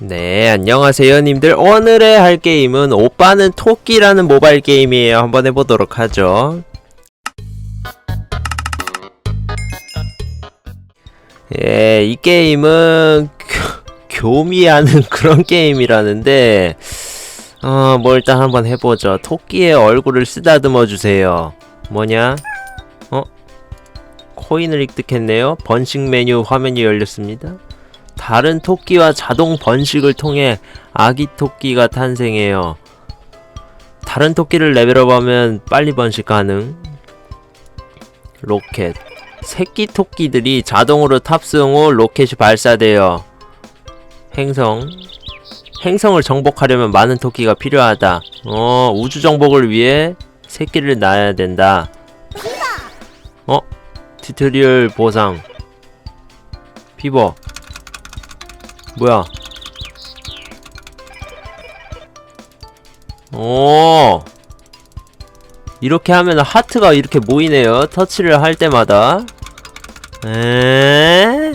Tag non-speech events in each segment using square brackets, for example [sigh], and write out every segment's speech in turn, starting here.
네, 안녕하세요, 님들. 오늘의 할 게임은 오빠는 토끼라는 모바일 게임이에요. 한번 해보도록 하죠. 예, 이 게임은 교, 교미하는 [laughs] 그런 게임이라는데, 어, 뭐 일단 한번 해보죠. 토끼의 얼굴을 쓰다듬어 주세요. 뭐냐? 어? 코인을 획득했네요. 번식 메뉴 화면이 열렸습니다. 다른 토끼와 자동 번식을 통해 아기 토끼가 탄생해요. 다른 토끼를 레벨업하면 빨리 번식 가능. 로켓. 새끼 토끼들이 자동으로 탑승 후 로켓이 발사돼요. 행성. 행성을 정복하려면 많은 토끼가 필요하다. 어, 우주 정복을 위해 새끼를 낳아야 된다. 어? 튜토리얼 보상. 피버. 뭐야? 오. 이렇게 하면 하트가 이렇게 모이네요. 터치를 할 때마다. 에?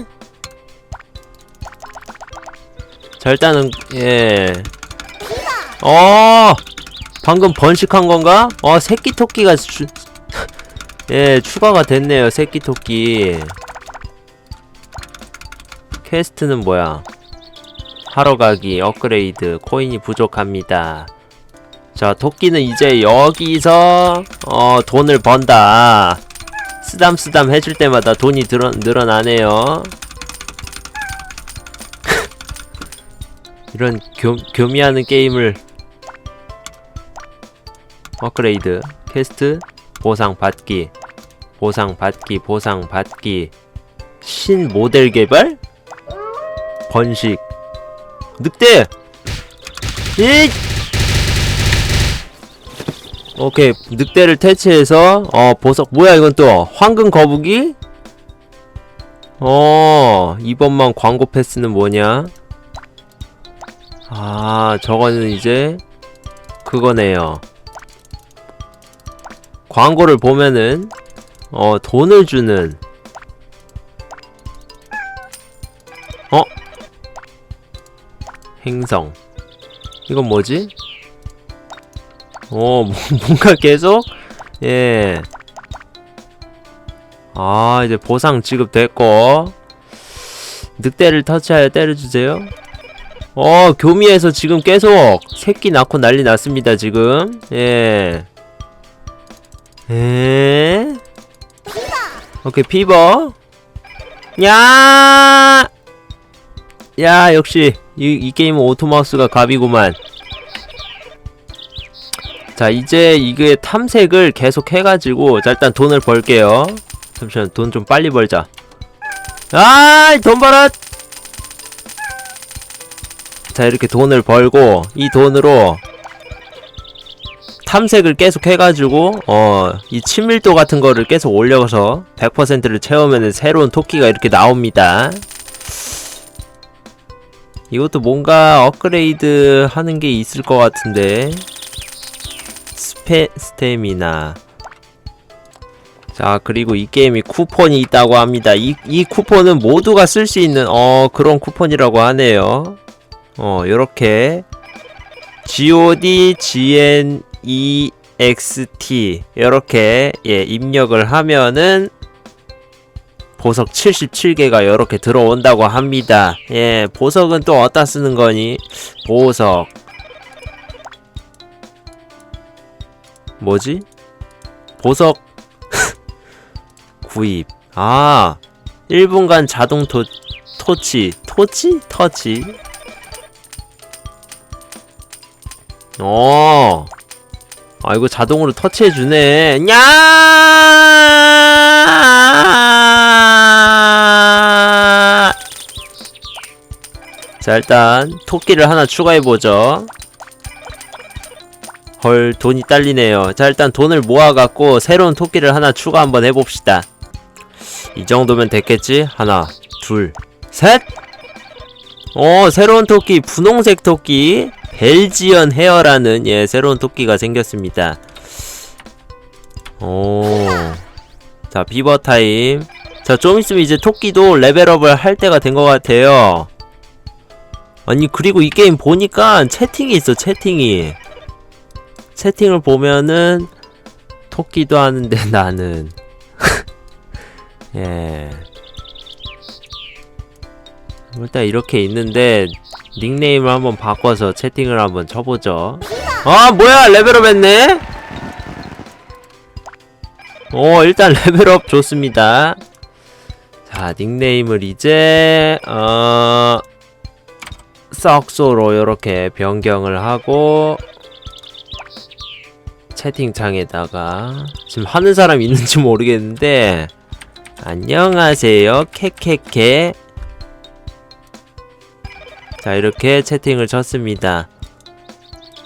자, 일단은, 예. 어! 방금 번식한 건가? 어, 새끼 토끼가 주, [laughs] 예, 추가가 됐네요. 새끼 토끼. 퀘스트는 뭐야? 하러 가기, 업그레이드, 코인이 부족합니다. 자, 토끼는 이제 여기서, 어, 돈을 번다. 쓰담쓰담 해줄 때마다 돈이 늘어, 늘어나네요. [laughs] 이런 교, 교미하는 게임을 업그레이드, 퀘스트, 보상 받기, 보상 받기, 보상 받기, 신 모델 개발? 번식, 늑대! 이! 오케이 늑대를 퇴치해서 어 보석 뭐야 이건 또 황금 거북이? 어 이번만 광고 패스는 뭐냐? 아 저거는 이제 그거네요 광고를 보면은 어 돈을 주는 행성 이건 뭐지? 어, 뭐- [laughs] 뭔가 계속, 예. 아, 이제 보상 지급됐고. 늑대를 터치하여 때려주세요. 어, 교미에서 지금 계속 새끼 낳고 난리 났습니다, 지금. 예. 에? 오케이, 피버. 야! 야, 역시, 이, 이 게임은 오토마우스가 갑이구만. 자 이제 이게 탐색을 계속 해가지고 자 일단 돈을 벌게요. 잠시만 돈 좀 빨리 벌자. 아이 돈 벌어! 자 이렇게 돈을 벌고 이 돈으로 탐색을 계속 해가지고 어 이 친밀도 같은 거를 계속 올려서 100%를 채우면 새로운 토끼가 이렇게 나옵니다 이것도 뭔가 업그레이드 하는 게 있을 것 같은데. 스페 스테미나. 자 그리고 이 게임이 쿠폰이 있다고 합니다. 이, 이 쿠폰은 모두가 쓸 수 있는 어 그런 쿠폰이라고 하네요. 어 요렇게. God gn ext 요렇게 예 입력을 하면은 보석 77개가 요렇게 들어온다고 합니다 예 보석은 또 어디다 쓰는 거니 보석 뭐지? 보석 [laughs] 구입. 아, 1분간 자동 토, 토치. 토치? 터치? 어. 아, 이거 자동으로 터치해주네. 냐! 자, 일단, 토끼를 하나 추가해보죠. 헐 돈이 딸리네요. 자 일단 돈을 모아갖고 새로운 토끼를 하나 추가 한번 해봅시다. 이 정도면 됐겠지? 하나 둘셋! 어 새로운 토끼 분홍색 토끼 벨지언 헤어라는 예 새로운 토끼가 생겼습니다. 오자 비버 타임. 자 좀 있으면 이제 토끼도 레벨업을 할 때가 된 것 같아요 아니 그리고 이 게임 보니까 채팅이 있어 채팅이. 채팅을 보면은 토끼도 하는데 [laughs] 나는. [laughs] 예. 일단 이렇게 있는데 닉네임을 한번 바꿔서 채팅을 한번 쳐보죠. 아 뭐야? 레벨업 했네? 오 일단 [laughs] 레벨업 좋습니다. 자 닉네임을 이제 어 썩소로 이렇게 변경을 하고 채팅창에다가 지금 하는 사람 있는지 모르겠는데 안녕하세요 캐캐캐 자 이렇게 채팅을 쳤습니다.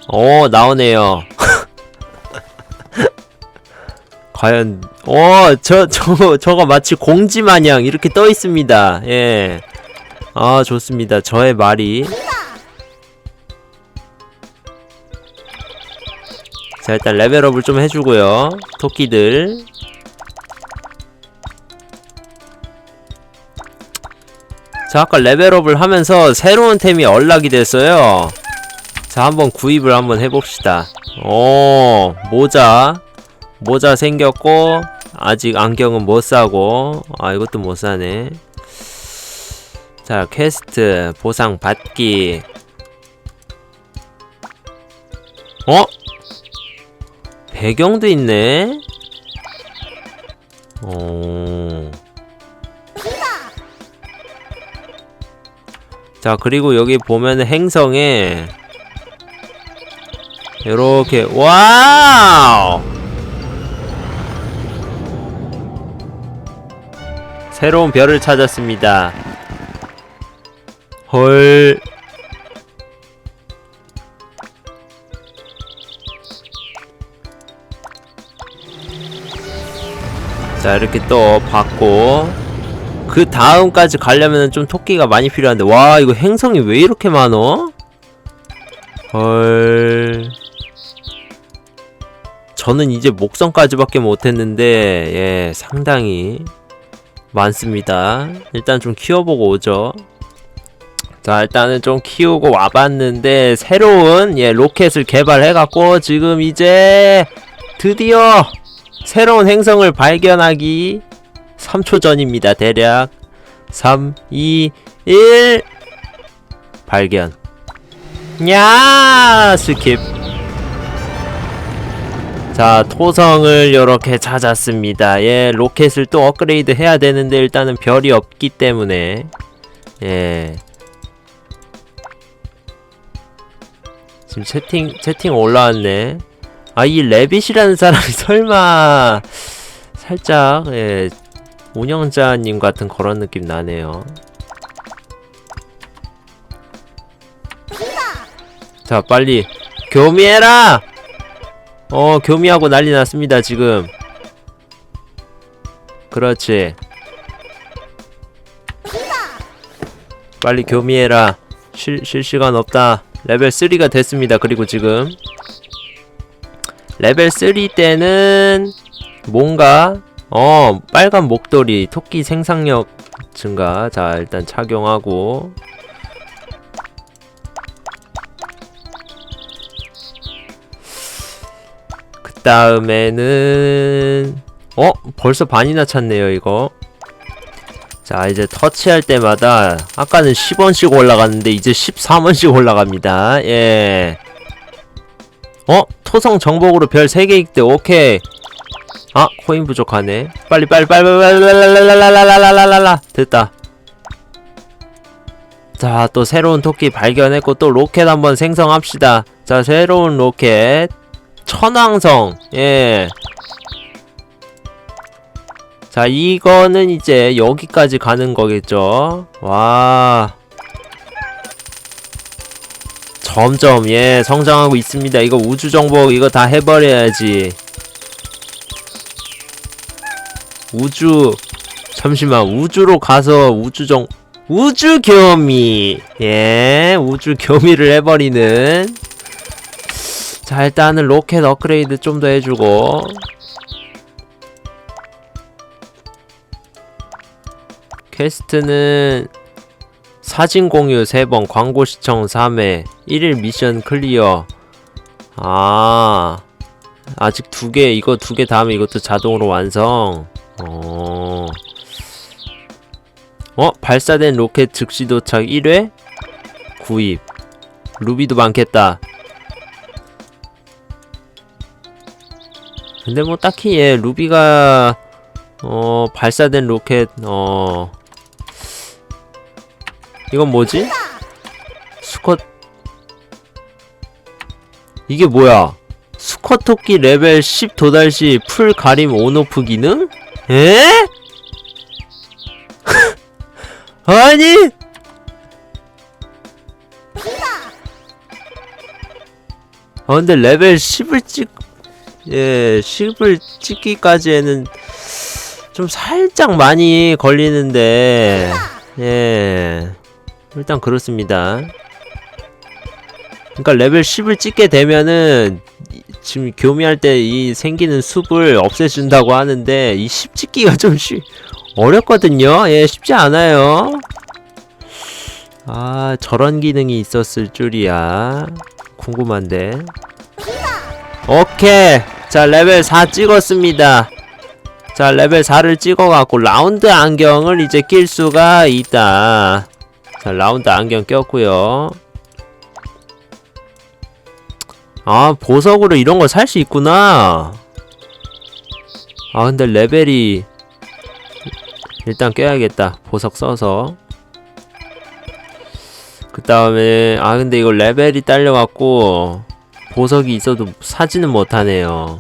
오 나오네요. [laughs] 과연 어저 저 저거 마치 공지 마냥 이렇게 떠 있습니다. 예. 아 좋습니다. 저의 말이 자 일단 레벨업을 좀 해주고요. 토끼들. 자 아까 레벨업을 하면서 새로운 템이 언락이 됐어요. 자 한번 구입을 한번 해봅시다. 오 모자. 모자 생겼고 아직 안경은 못 사고. 아 이것도 못 사네. 자 퀘스트 보상 받기. 어? 배경도 있네. 어... 자 그리고 여기 보면 행성에 이렇게 와우! 새로운 별을 찾았습니다. 헐 자 이렇게 또 받고 그 다음까지 가려면 좀 토끼가 많이 필요한데. 와 이거 행성이 왜 이렇게 많어? 헐. 저는 이제 목성까지밖에 못했는데 예 상당히 많습니다. 일단 좀 키워보고 오죠. 자 일단은 좀 키우고 와봤는데 새로운 예 로켓을 개발해갖고 지금 이제 드디어 새로운 행성을 발견하기 3초 전입니다. 대략 3 2 1 발견. 야 스킵. 자 토성을 이렇게 찾았습니다. 예 로켓을 또 업그레이드 해야 되는데 일단은 별이 없기 때문에. 예. 지금 채팅 채팅 올라왔네 아 이 레빗이라는 사람이 [laughs] 설마 살짝 예 운영자님 같은 그런 느낌 나네요. 자 빨리 교미해라! 어 교미하고 난리 났습니다 지금. 그렇지. 빨리 교미해라. 실, 실시간 없다. 레벨 3가 됐습니다 그리고 지금 레벨 3 때는 뭔가 어 빨간 목도리 토끼 생산력 증가 자 일단 착용하고. 그 다음에는 어? 벌써 반이나 찼네요 이거. 자 이제 터치할 때마다 아까는 10원씩 올라갔는데 이제 13원씩 올라갑니다. 예 어? 토성 정복으로 별 3개 있대 오케이 아 코인 부족하네 빨리 빨리 빨리 빨리 빨리 됐다 자 또 새로운 토끼 발견했고 또 로켓 한번 생성합시다 자 새로운 로켓 천왕성 예 자, 이거는 이제 여기까지 가는 거겠죠? 와. 점점 예 성장하고 있습니다. 이거 우주 정복 이거 다 해버려야지. 우주 잠시만 우주로 가서 우주정 우주 교미 예 우주 교미를 해버리는. 자 일단은 로켓 업그레이드 좀 더 해주고. 퀘스트는 사진 공유 3번, 광고 시청 3회, 1일 미션 클리어. 아, 아직 두 개, 이거 두 개 다음에 이것도 자동으로 완성. 어. 어, 발사된 로켓 즉시 도착 1회? 구입. 루비도 많겠다. 근데 뭐 딱히 예, 루비가 어, 발사된 로켓 어 이건 뭐지? 수컷 이게 뭐야? 수컷 토끼 레벨 10 도달 시 풀 가림 온오프 기능? 에? [laughs] 아니! 아 근데 레벨 10을 찍 예, 10을 찍기까지에는 좀 살짝 많이 걸리는데 예. 일단 그렇습니다. 그러니까 레벨 10을 찍게 되면은 이- 지금 교미할 때 이 생기는 숲을 없애준다고 하는데 이 10 찍기가 좀 쉬, 어렵거든요. 예, 쉽지 않아요. 아, 저런 기능이 있었을 줄이야. 궁금한데. 오케이. 자, 레벨 4 찍었습니다. 자, 레벨 4를 찍어갖고 라운드 안경을 이제 낄 수가 있다. 자, 라운드 안경 꼈고요. 아, 보석으로 이런 걸 살 수 있구나. 아, 근데 레벨이 일단 껴야겠다. 보석 써서. 그 다음에 아 근데 이거 레벨이 딸려갖고 보석이 있어도 사지는 못하네요.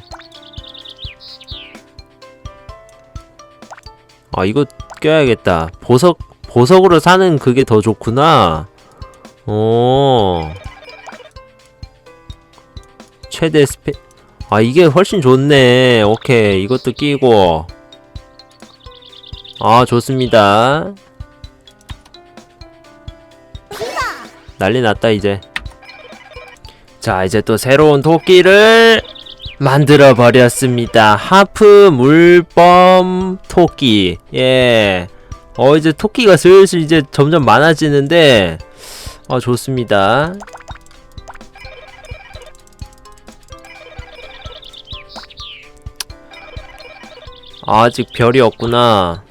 아 이거 껴야겠다. 보석 보석으로 사는 그게 더 좋구나. 어. 최대 스페 아 이게 훨씬 좋네. 오케이 이것도 끼고. 아 좋습니다. 난리 났다 이제. 자 이제 또 새로운 토끼를 만들어 버렸습니다. 하프 물범 토끼. 예. 어 이제 토끼가 슬슬 이제 점점 많아지는데 어 좋습니다. 아직 별이 없구나.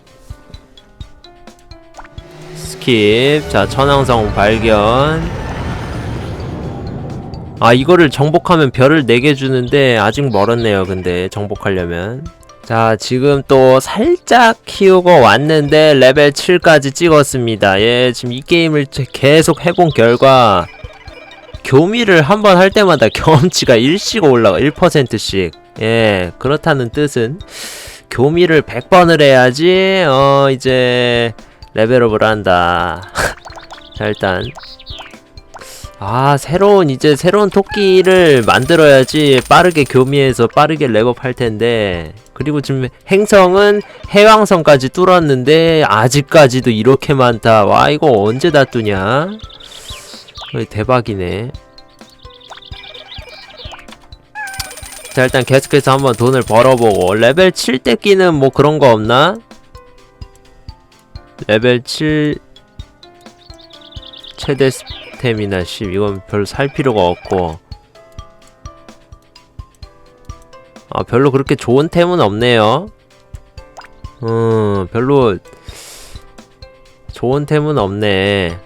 스킵. 자, 천왕성 발견. 아, 이거를 정복하면 별을 4개 주는데 아직 멀었네요. 근데 정복하려면. 자, 지금 또 살짝 키우고 왔는데 레벨 7까지 찍었습니다. 예, 지금 이 게임을 제- 계속 해본 결과 교미를 한 번 할 때마다 [laughs] 경험치가 1씩 올라가 1%씩. 예, 그렇다는 뜻은 교미를 100번을 해야지 어 이제 레벨업을 한다. [laughs] 자 일단 아 새로운 이제 새로운 토끼를 만들어야지 빠르게 교미해서 빠르게 랩업 할 텐데 그리고 지금 행성은 해왕성까지 뚫었는데 아직까지도 이렇게 많다. 와 이거 언제 다? 거의 대박이네. 자 일단 계속해서 한번 돈을 벌어보고 레벨 7 떼끼는 뭐 그런 거 없나? 레벨 7 최대 스태미나 10 이건 별로 살 필요가 없고 아 별로 그렇게 좋은 템은 없네요. 음 별로 좋은 템은 없네.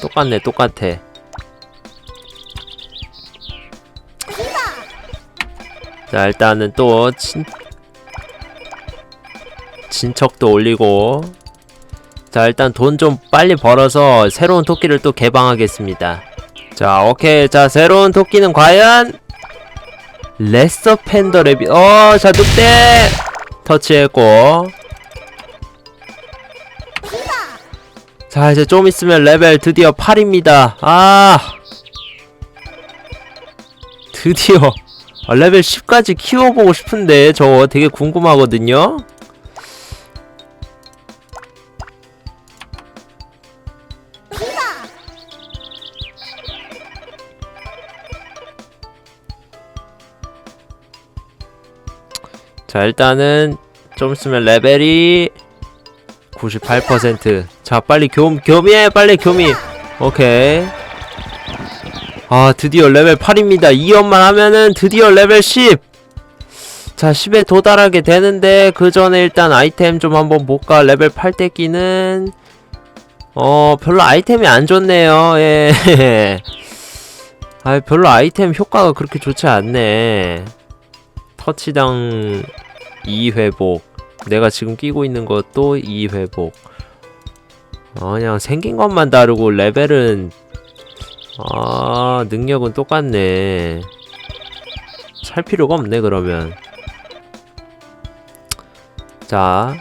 똑같네 똑같아. 자 일단은 또 친... 진척도 올리고. 자 일단 돈 좀 빨리 벌어서 새로운 토끼를 또 개방하겠습니다. 자 오케이. 자 새로운 토끼는 과연 레서 팬더 레비. 어자 늑대! 터치했고. 자 이제 좀 있으면 레벨 드디어 8입니다. 아! 드디어. 아, 레벨 10까지 키워보고 싶은데 저거 되게 궁금하거든요 자 일단은 좀 있으면 레벨이 98%자 자 빨리 겸 겸이해 빨리 겸이 오케이 아 드디어 레벨 8입니다 2연만 하면은 드디어 레벨 10 자, 10에 도달하게 되는데, 그 전에 일단 아이템 좀 한번 볼까? 레벨 8 떼기는, 어, 별로 아이템이 안 좋네요, 예. [laughs] 아, 별로 아이템 효과가 그렇게 좋지 않네. 터치당 2회복. 내가 지금 끼고 있는 것도 2회복. 어, 그냥 생긴 것만 다르고, 레벨은, 아, 능력은 똑같네. 살 필요가 없네, 그러면. 자.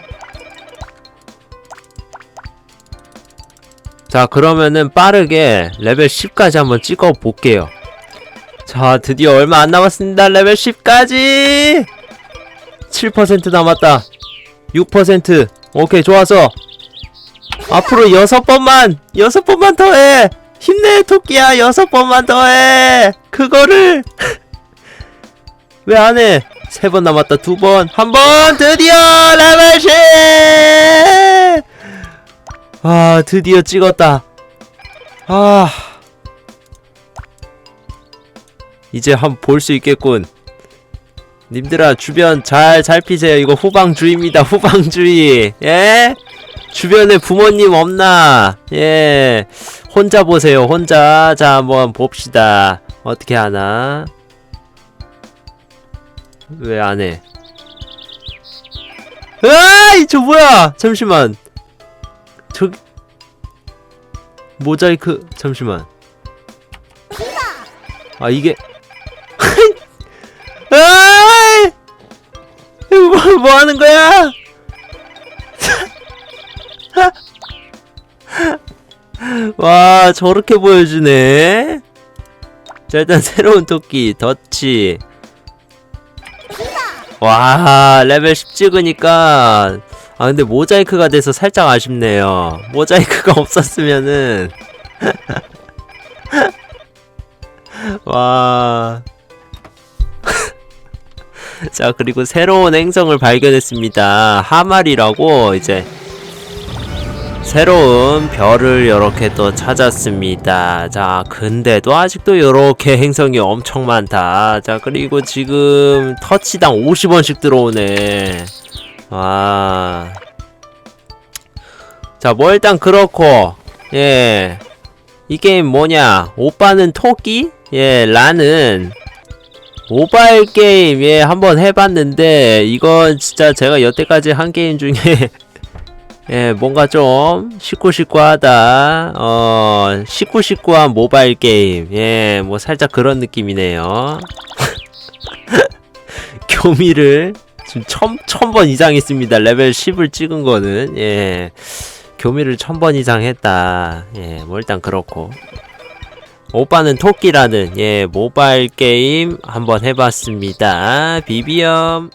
자, 그러면은 빠르게 레벨 10까지 한번 찍어 볼게요. 자, 드디어 얼마 안 남았습니다. 레벨 10까지! 7% 남았다. 6%. 오케이, 좋아서. 앞으로 6번만! 6번만 더 해! 힘내, 토끼야! 6번만 더 해! 그거를! [laughs] 왜 안 해? 세 번 남았다. 두 번. 한 번! 드디어! 레벨 10! 아, 드디어 찍었다. 아. 이제 한 볼 수 있겠군. 님들아, 주변 잘 살피세요. 이거 후방주의입니다. [laughs] 후방주의. 예? 주변에 부모님 없나? 예. 혼자 보세요. 혼자. 자, 한번 봅시다. 어떻게 하나? 왜 안 해? 으아이! 저 뭐야! 잠시만. 저 모자이크 잠시만. 아 이게 뭐, 뭐 하는 거야? 와 저렇게 보여주네. 자 일단 새로운 토끼 더치. 와 레벨 10 찍으니까 아 근데 모자이크가 돼서 살짝 아쉽네요 모자이크가 [laughs] 없었으면은 [laughs] 와. [laughs] 자, 그리고 새로운 행성을 발견했습니다. 하말이라고 이제 새로운 별을 이렇게 또 찾았습니다. 자, 근데도 아직도 이렇게 행성이 엄청 많다. 자, 그리고 지금 터치당 50원씩 들어오네. 와. 자, 뭐 일단 그렇고, 예. 이 게임 뭐냐? 오빠는 토끼? 예, 라는 모바일 게임, 예, 한번 해봤는데, 이건 진짜 제가 여태까지 한 게임 중에, [laughs] 예, 뭔가 좀, 시꾸시꾸하다, 어, 시꾸시꾸한 모바일 게임, 예, 뭐 살짝 그런 느낌이네요. [laughs] 교미를 지금 천, 천번 이상 했습니다. 레벨 10을 찍은 거는, 예. 교미를 천 번 이상 했다. 예, 뭐 일단 그렇고. 오빠는 토끼라는 예 모바일 게임 한번 해봤습니다. 비비엄.